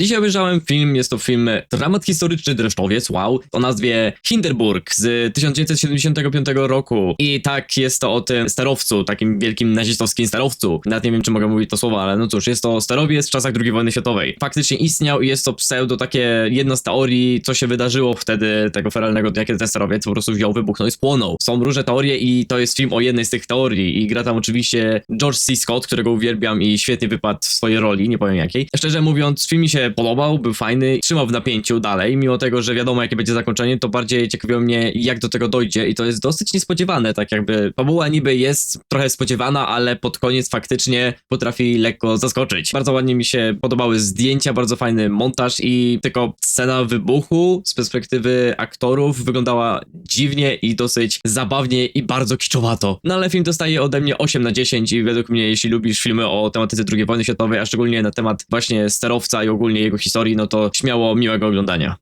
Dzisiaj obejrzałem film, jest to film Dramat historyczny Dreszczowiec, wow, o nazwie Hindenburg z 1975 roku. I tak jest to o tym sterowcu, takim wielkim nazistowskim sterowcu. Nawet nie wiem, czy mogę mówić to słowo, ale no cóż, jest to sterowiec w czasach II wojny światowej. Faktycznie istniał i jest to pseudo takie jedna z teorii, co się wydarzyło wtedy tego feralnego dnia, kiedy ten sterowiec po prostu wziął, wybuchnął i spłonął. Są różne teorie i to jest film o jednej z tych teorii i gra tam oczywiście George C. Scott, którego uwielbiam i świetnie wypadł w swojej roli, nie powiem jakiej. Szczerze mówiąc, film się podobał, był fajny, trzymał w napięciu dalej, mimo tego, że wiadomo jakie będzie zakończenie, to bardziej ciekawiło mnie jak do tego dojdzie i to jest dosyć niespodziewane, tak jakby fabuła niby jest trochę spodziewana, ale pod koniec faktycznie potrafi lekko zaskoczyć. Bardzo ładnie mi się podobały zdjęcia, bardzo fajny montaż i tylko scena wybuchu z perspektywy aktorów wyglądała dziwnie i dosyć zabawnie i bardzo kiczowato. No ale film dostaje ode mnie 8 na 10 i według mnie, jeśli lubisz filmy o tematyce II wojny światowej, a szczególnie na temat właśnie sterowca i ogólnie jego historii, no to śmiało miłego oglądania.